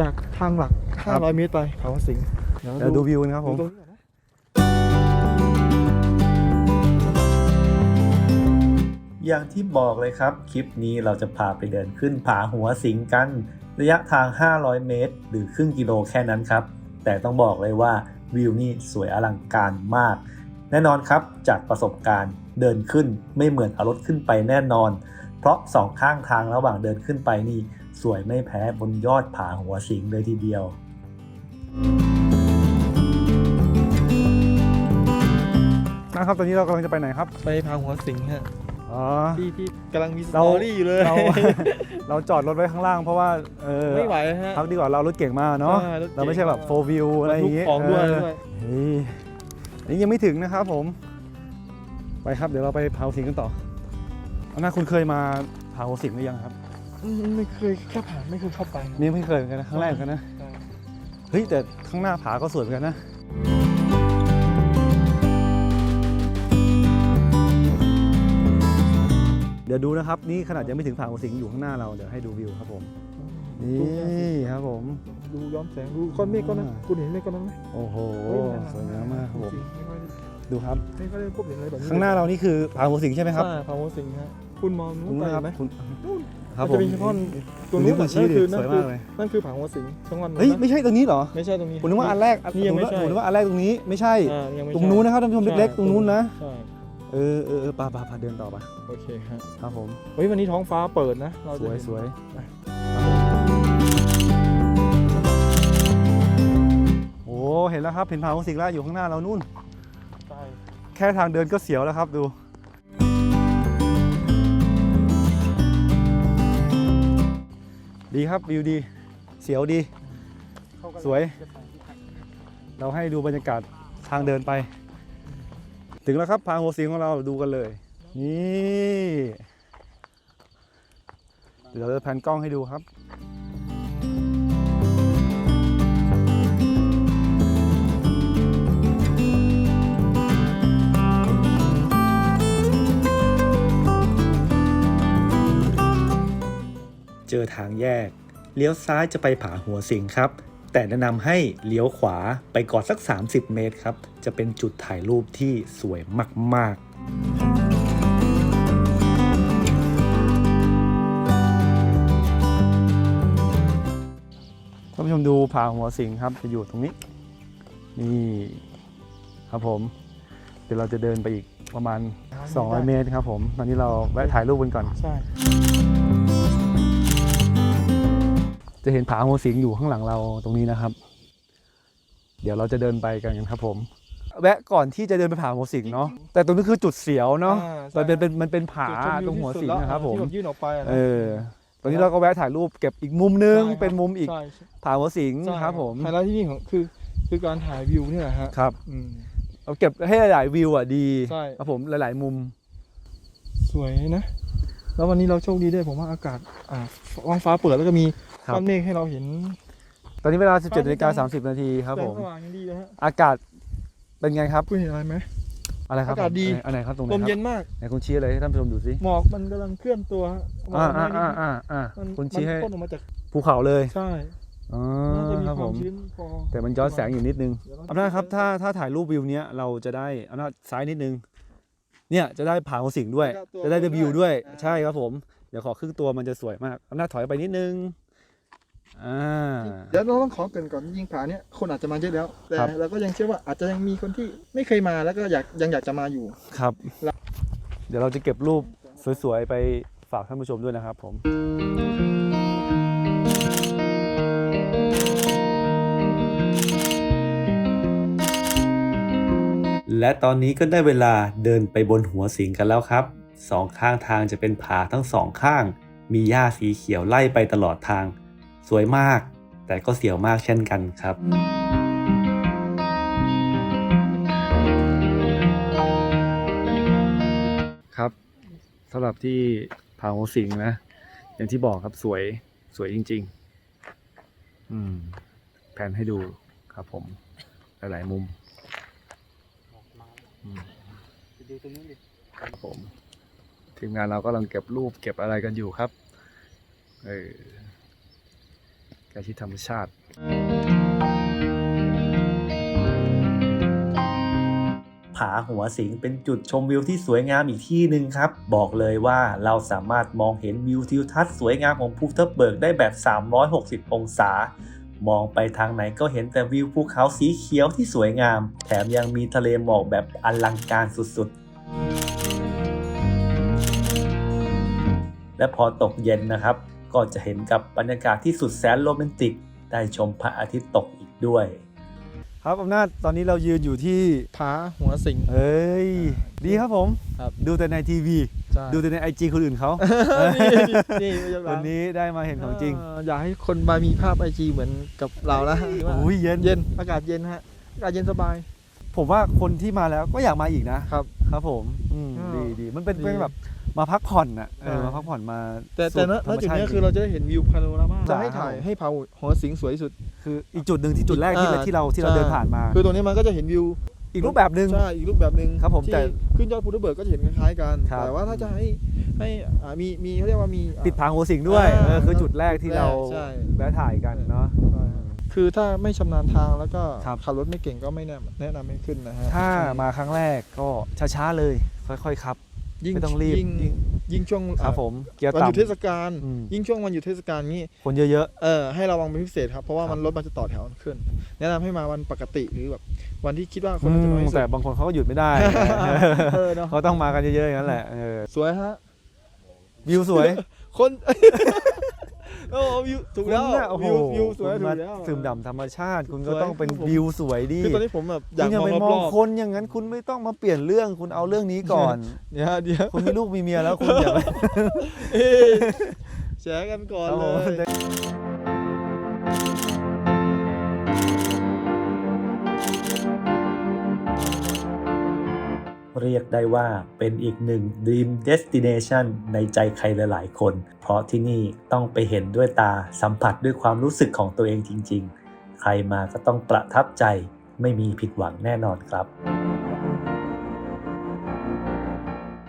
จากทางหลัก 500 เมตรไปเขาสิงห์เดี๋ยวดูวิวนะครับผมดูตรงนี้ก่อนนะอย่างที่บอกเลยครับ คลิปนี้เราจะพาไปเดินขึ้นผาหัวสิงกัน ระยะทาง 500 เมตร หรือครึ่งกิโลแค่นั้นครับ แต่ต้องบอกเลยว่าวิวนี่สวยอลังการมาก แน่นอนครับจากประสบการณ์เดินขึ้นไม่เหมือนเอารถขึ้นไปแน่นอน เพราะสองข้างทางระหว่างเดินขึ้นไปนี่สวยไม่แพ้บนยอดผาหัวสิงเลยทีเดียว นะครับตอนนี้เรากำลังจะไปไหนครับ ไปพาหัวสิงห์ฮะอ๋อ ที่ที่กำลังมีสตเราอรี่อยู่เลย เรา เราจอดรถไว้ข้างล่างเพราะว่าเออไม่ไหวฮะ พักดีกว่าเรารถเก่งมากเนาะใช่รถเก๋งเราไม่ใช่แบบโฟวิวอะไรอย่างบรรงี้ทุกของด้วยเออด้วย นี่อันนี้ยังไม่ถึงนะครับผม ไปครับเดี๋ยวเราไปเผาสิงกันต่อ อันน่าคุณเคยมาเผาสิงหรือยังครับอืมไม่เคยแค่ผ่านไม่เคยเข้าไปนี่ไม่เคยเหมือนกันนะครั้งแรกเหมือนกันนะใช่เฮ้ยแต่ข้างหน้าผาก็สวยเหมือนกันนะ เดี๋ยวดูนะครับ นี่ขนาดยังไม่ถึงผาหัวสิงอยู่ข้างหน้าเราเดี๋ยวให้ดูวิวครับผม นี่ครับผม ดูย้อมแสงดูก้อนเมฆก้อนนั้นอ่าคุณเห็นเมฆก้อนนั้นไหมโอ้โหเฮ้นสวยงามมากครับผมจงๆไม่ค่อยได้ ดูครับไม่ค่อยได้พบเห็นอะไรแบบนี้ข้างหน้าเรานี่คือผาหัวสิงใช่ไหมครับใช่พาหัวสิงห์ฮะคุณมองนู้คุนณไปนะครับไหมคุณนู่นครับมันผจะมมีเฉพาะตัวคุณนู้นิ้วนคุณนั่ชี้นดิคือสนั่นวยคืมาอกเลยนั่นคือผาหัวสิงห์ช่องวันเฮ้ยไม่ใช่ตรงนี้เหรอไม่ใช่ตรงนี้ผมนึกว่าอันแรกนี่ยังไม่ใช่ผมนึกว่าอันแรกตรงนี้ไม่ใช่อ่ายังไม่ตรงนู้นนะครับท่านผู้ชมเล็กๆตรงนู้นนะใช่เออเออเออปาปาปาเดินต่อปะโอเคฮะครับผมเฮ้ยวันนี้ท้องฟ้าเปิดนะเราสจะวยเห็นสวยไปโอ้เห็นแล้วครับเห็นผาหัวสิงแล้วอยู่ข้างหน้าเรานู่นใช่ แค่ทางเดินก็เสียวแล้วครับดู ดีครับวิวดี เสียวดี สวย เราให้ดูบรรยากาศทางเดินไป ถึงแล้วครับพางหัวสิงของเราดูกันเลย นี่ เดี๋ยวเราจะแพนกล้องให้ดูครับ อทางแยก เลี้ยวซ้ายจะไปผาหัวสิงครับ แต่แนะนำให้เลี้ยวขวาไปก่อนสัก 30 เมตรครับ จะเป็นจุดถ่ายรูปที่สวยมาก ๆท่านผู้ชมดูผาหัวสิงครับจะอยู่ตรงนี้ นี่ครับผม เดี๋ยวเราจะเดินไปอีกประมาณ 200 เมตรครับผม ตอนนี้เราแวะถ่ายรูปกันก่อนใช่ จะเห็นผาหัวสิงอยู่ข้างหลังเราตรงนี้นะครับ เดี๋ยวเราจะเดินไปกันครับผมแวะก่อนที่จะเดินไปผาหัวสิงเนาะแต่ตรงนี้คือจุดเสียวเนาะอ่ใช่มันเป็นเป็นมันเป็นผาจุดชมวิวตรงหัวที่สิงแล้นะครับผมที่แบบยื่นออกไปอะนะเออตอนนี้เราก็แวะถ่ายรูปเก็บอีกมุมนึงใช่ครับเป็นมุมอีกใช่ผาหัวสิงใช่ครับผมไฮไลท์ที่นี่ของคือคือการถ่ายวิวนี่แหละฮะครับอืมเราเก็บให้หลายๆวิวอะดีใช่ครับผมหลาย ๆ มุม สวยนะ แล้ววันนี้เราโชคดีด้วยผมว่าอากาศอ่าท้องฟ้าเปิดแล้วก็มีครับ ก้อนเมฆให้เราเห็น ตอนนี้เวลา 17นาฬิกา30 นาทีครับแสผงม สว่างยังดีนะฮะอากาศเป็นไงครับ คุณเห็นอะไรไหม อะไรครับอากาศดี อันไหนครับตรงไหนลคมรับเย็นมาก ไหนคุณชี้อะไรให้ท่านผู้ชมดูสิหมอกมันกำลังเคลื่อนตัวฮะหมอกอ่ามันอ่าไม่อ่าได้อ่าอ่ามันคุณมันชี้ให้พ่นออกมาจากภูเขาเลยใช่อ๋อน่าจะมีครับคผวามม ชื้นพอแต่มันย้อนแสงอยู่นิดนึง เดี๋ยวเาอำนาจครับ ถ้าถ้าถ่ายรูปวิวเนี้ยเราจะได้อำนาจซ้ายนิดนึง เนี่ยจะได้ผาของสิงด้วยจะได้วิวด้วยใช่ครับผม เดี๋ยวขอครึ่งตัวมันจะสวยมากอำนาจถอยไปนิดนึงอ่า เดี๋ยวเราต้องขอเกรินก่อนยิงผาเนี่ยคนอาจจะมาเยอะแล้ว แต่ครับ เราก็ยังเชื่อว่าอาจจะยังมีคนที่ไม่เคยมาแล้วก็อยากยังอยากจะมาอยู่ ครับแล้วเดี๋ยวเราจะเก็บรูปสวยๆ ไปฝากท่านผู้ชมด้วยนะครับผม และตอนนี้ก็ได้เวลาเดินไปบนหัวสิงกันแล้วครับสองข้างทางจะเป็นผาทั้งสองข้าง มีหญ้าสีเขียวไล่ไปตลอดทาง สวยมาก แต่ก็เสียวมากเช่นกันครับครับสำหรับที่ผาหัวสิงนะ อย่างที่บอกครับสวยสวยจริง ๆ อืม แผนให้ดูครับผม หลาย ๆ มุม อืมครับผมทีมงานเรากำลังเก็บรูปเก็บอะไรกันอยู่ครับเออใกล้ชิดธรรมชาติ ผาหัวสิงเป็นจุดชมวิวที่สวยงามอีกที่หนึ่งครับ บอกเลยว่าเราสามารถมองเห็นวิวทิวทัศน์สวยงามของภูทับเบิกได้แบบ 360 องศา มองไปทางไหนก็เห็นแต่วิวภูเขาสีเขียวที่สวยงาม แถมยังมีทะเลหมอกแบบอลังการสุดๆ และพอตกเย็นนะครับ ก็จะเห็นกับบรรยากาศที่สุดแสนโรแมนติก ได้ชมพระอาทิตย์ตกอีกด้วย ครับอำนาจตอนนี้เรายืนอยู่ที่ผาหัวสิง เอ้ย ดีครับผม ครับ ดูแต่ในทีวี ใช่ ดูแต่ในไอจีคนอื่นเขานี่นี่ไม่ใช่วันนี้ได้มาเห็นของจริงเอยากให้คนมามีภาพไอจีเหมือนกับเรานะโอ้ยเย็นเย็นอากาศเย็นฮะอากาศเย็นสบาย ผมว่าคนที่มาแล้วก็อยากมาอีกนะครับ ครับผมอืมอ่าดีดีมันเป็นดีเป็นแบบมาพักผ่อนน่ะเออใช่ มาพักผ่อนมาแต่แต่ณสูณบจุดธรรมชาติ เนี้ยคือเราจะได้เห็นวิวพาโนรามาใช่จะให้ถ่ายให้ผาหัวสิงสวยที่สุด คืออีกจุดหนึ่งที่จุดแรกที่อ่าที่เราที่เราใช่ เดินผ่านมา คือตรงนี้มันก็จะเห็นวิว อีกรูปแบบหนึ่ง ใช่อีกรูปแบบหนึ่งครับผมที่แต่ขึ้นยอดภูทับเบิกก็จะเห็นคล้ายๆกัน ครับ แต่ว่าถ้าจะให้ให้อ่ามีมีเขาเรียกว่ามีอ่าติดผาหัวสิงด้วยอ่าเออคือจุดแรกที่เราใช่ แวะถ่ายกันเนาะ ใช่ครับคือถ้าไม่ชำนาญทางแล้วก็ครับ ขับรถไม่เก่งก็ไม่แนะแนะนำให้ขึ้นนะฮะถ้ามาครั้งแรกก็ช้าๆเลย ค่อยๆครับยิ่งไม่ต้องรีบยิ่งยิ่ง ยิ่งช่วงครับอ่าผมเกียร์วันหยุดเทศต่ำกาลอืม ยิ่งช่วงวันหยุดเทศกาลนี้ คนเยอะ เออให้ระวังเป็นพิเศษครับเพราะว่าครับ มันรถมันจะต่อแถวขึ้น แนะนำให้มาวันปกติหรือแบบวันที่คิดว่าๆคนน่าจะน้อยที่สุดแต่บางคนเขาก็หยุดไม่ได้ เออเนาะเขาต้องมากันเยอะๆอย่างนั้นแหละเออสวยฮะวิวสวย คน โอ้วิวถูกแล้วคุณน่ะโอ้โหวิววิวสวยคุณถูมากแล้วดื่มด่ำธรรมชาติ คุณก็สวยต้องเป็นคือผม วิวสวยดิคือตอนนี้ผมแบบอคุยากณอย่ามองไปรมองอบคนอย่างนั้นคุณไม่ต้องมาเปลี่ยนเรื่องคุณเอาเรื่องนี้ก่อน ๆเดี๋ยวเดี๋ยวคุณมีลูกมีเมียแล้วคุณอย่าไป เอ้ยแชร์กันก่อนครับเลผมย เรียกได้ว่าเป็นอีกหนึ่ง Dream Destination ในใจใครหลายๆ คน เพราะที่นี่ต้องไปเห็นด้วยตาสัมผัสด้วยความรู้สึกของตัวเองจริง ๆ ใครมาก็ต้องประทับใจไม่มีผิดหวังแน่นอนครับ